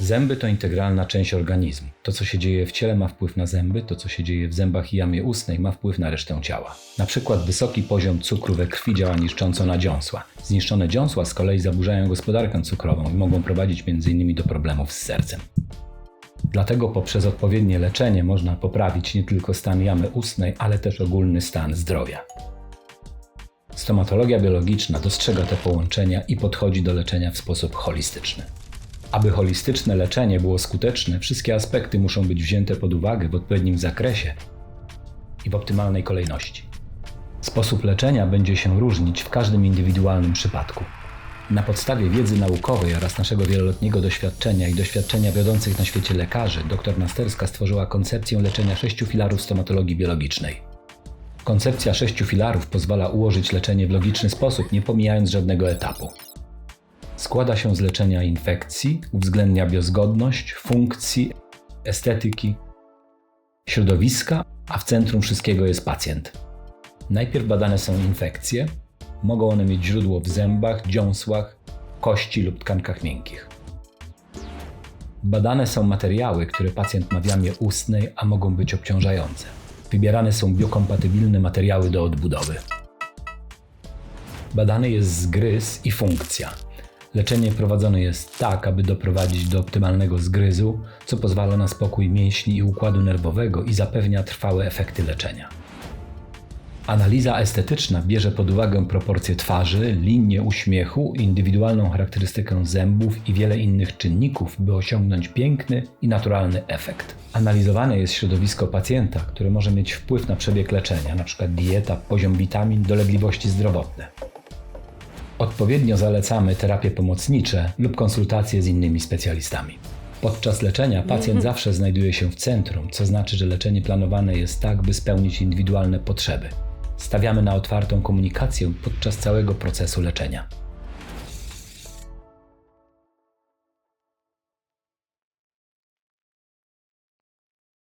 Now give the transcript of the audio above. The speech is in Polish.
Zęby to integralna część organizmu. To, co się dzieje w ciele, ma wpływ na zęby, to, co się dzieje w zębach i jamie ustnej, ma wpływ na resztę ciała. Na przykład wysoki poziom cukru we krwi działa niszcząco na dziąsła. Zniszczone dziąsła z kolei zaburzają gospodarkę cukrową i mogą prowadzić m.in. do problemów z sercem. Dlatego poprzez odpowiednie leczenie można poprawić nie tylko stan jamy ustnej, ale też ogólny stan zdrowia. Stomatologia biologiczna dostrzega te połączenia i podchodzi do leczenia w sposób holistyczny. Aby holistyczne leczenie było skuteczne, wszystkie aspekty muszą być wzięte pod uwagę w odpowiednim zakresie i w optymalnej kolejności. Sposób leczenia będzie się różnić w każdym indywidualnym przypadku. Na podstawie wiedzy naukowej oraz naszego wieloletniego doświadczenia i doświadczenia wiodących na świecie lekarzy, dr Nasterska stworzyła koncepcję leczenia sześciu filarów stomatologii biologicznej. Koncepcja sześciu filarów pozwala ułożyć leczenie w logiczny sposób, nie pomijając żadnego etapu. Składa się z leczenia infekcji, uwzględnia biozgodność, funkcji, estetyki, środowiska, a w centrum wszystkiego jest pacjent. Najpierw badane są infekcje. Mogą one mieć źródło w zębach, dziąsłach, kości lub tkankach miękkich. Badane są materiały, które pacjent ma w jamie ustnej, a mogą być obciążające. Wybierane są biokompatybilne materiały do odbudowy. Badany jest zgryz i funkcja. Leczenie prowadzone jest tak, aby doprowadzić do optymalnego zgryzu, co pozwala na spokój mięśni i układu nerwowego i zapewnia trwałe efekty leczenia. Analiza estetyczna bierze pod uwagę proporcje twarzy, linię uśmiechu, indywidualną charakterystykę zębów i wiele innych czynników, by osiągnąć piękny i naturalny efekt. Analizowane jest środowisko pacjenta, które może mieć wpływ na przebieg leczenia, np. dieta, poziom witamin, dolegliwości zdrowotne. Odpowiednio zalecamy terapie pomocnicze lub konsultacje z innymi specjalistami. Podczas leczenia pacjent zawsze znajduje się w centrum, co znaczy, że leczenie planowane jest tak, by spełnić indywidualne potrzeby. Stawiamy na otwartą komunikację podczas całego procesu leczenia.